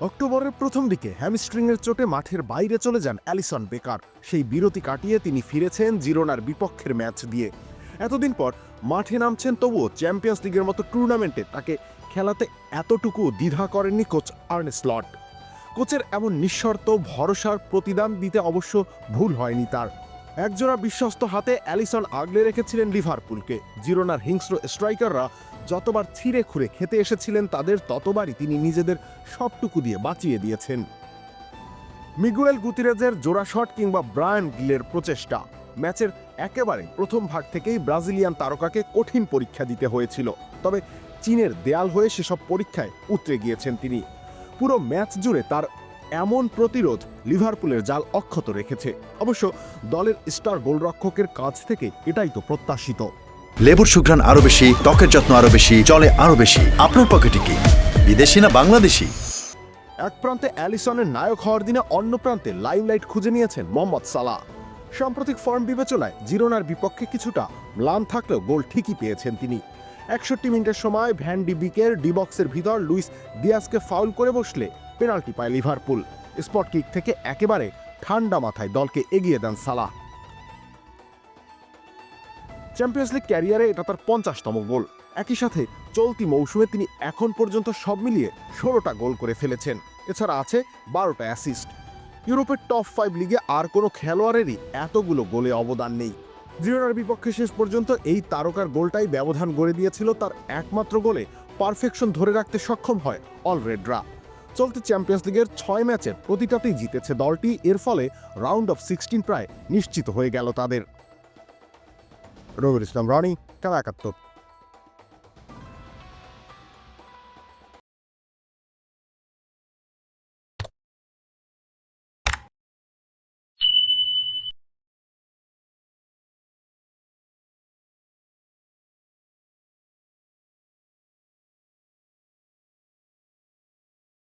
অক্টোবরের প্রথম দিকে হ্যামস্ট্রিংয়ের চোটে মাঠের বাইরে চলে যান অ্যালিসন বেকার। সেই বিরতি কাটিয়ে তিনি ফিরেছেন জিরোনার বিপক্ষের ম্যাচ দিয়ে। এতদিন পর মাঠে নামছেন তবুও চ্যাম্পিয়ন্স লিগের মতো টুর্নামেন্টে তাকে খেলাতে এতটুকু দ্বিধা করেননি কোচ আর্নে স্লট কোচের এমন নিঃশর্ত ভরসার প্রতিদান দিতে অবশ্য ভুল হয়নি তার। একজোড়া বিশ্বস্ত হাতে অ্যালিসন আগলে রেখেছিলেন লিভারপুলকে। জিরোনার হিংস্র স্ট্রাইকাররা যতবার ছিঁড়ে খুঁড়ে খেতে এসেছিলেন, তাদের ততবারই তিনি নিজেদের সবটুকু দিয়ে বাঁচিয়ে দিয়েছেন। মিগুয়েল গুতিরেজের জোড়া শট কিংবা ব্রায়ান গিলের প্রচেষ্টা। ম্যাচের একেবারে প্রথম ভাগ থেকেই ব্রাজিলিয়ান তারকাকে কঠিন পরীক্ষা দিতে হয়েছিল। তবে চীনের দেয়াল হয়ে সেসব পরীক্ষায় উতরে গিয়েছেন তিনি। পুরো ম্যাচ জুড়ে তার এমন প্রতিরোধ লিভারপুলের জাল অক্ষত রেখেছে। অবশ্য দলের স্টার গোলরক্ষকের কাছ থেকে এটাই তো প্রত্যাশিত। লেবুর সুঘ্রাণ আরও বেশি ত্বকের যত্ন আরও বেশি চলে আরও বেশি। আপনার পকেটে কি? বিদেশি না বাংলাদেশি? এক প্রান্তে অ্যালিসনের নায়ক হওয়ার দিনে অন্য প্রান্তে লাইমলাইট খুঁজে নিয়েছেন মোহাম্মদ সালাহ। সাম্প্রতিক ফর্ম বিবেচনায় জিরোনার বিপক্ষে কিছুটা ম্লান থাকলেও গোল ঠিকই পেয়েছেন তিনি। একষট্টি মিনিটের সময় ভ্যান ডিবিকের ডিবক্সের ভিতর লুইস দিয়াসকে ফাউল করে বসলে পেনাল্টি পায় লিভারপুল। স্পট কিক থেকে একেবারে ঠান্ডা মাথায় দলকে এগিয়ে দেন সালাহ। চ্যাম্পিয়ন্স লিগ ক্যারিয়ারে এটা তার পঞ্চাশতম গোল। একই সাথে চলতি মৌসুমে তিনি এখন পর্যন্ত সব মিলিয়ে ষোলোটা গোল করে ফেলেছেন। এছাড়া আছে বারোটা অ্যাসিস্ট ইউরোপের টপ ফাইভ লিগে আর কোনো খেলোয়াড়েরই এতগুলো গোলে অবদান নেই। জিরোনার বিপক্ষে শেষ পর্যন্ত এই তারকার গোলটাই ব্যবধান গড়ে দিয়েছিল তার একমাত্র গোলে পারফেকশন ধরে রাখতে সক্ষম হয় অলরেডরা চলতি চ্যাম্পিয়ন্স লিগের ছয় ম্যাচের প্রতিটাতেই জিতেছে দলটি। এর ফলে রাউন্ড অফ সিক্সটিন প্রায় নিশ্চিত হয়ে গেল তাদের। রবির ইসলাম, রনি খেলা একাত্তর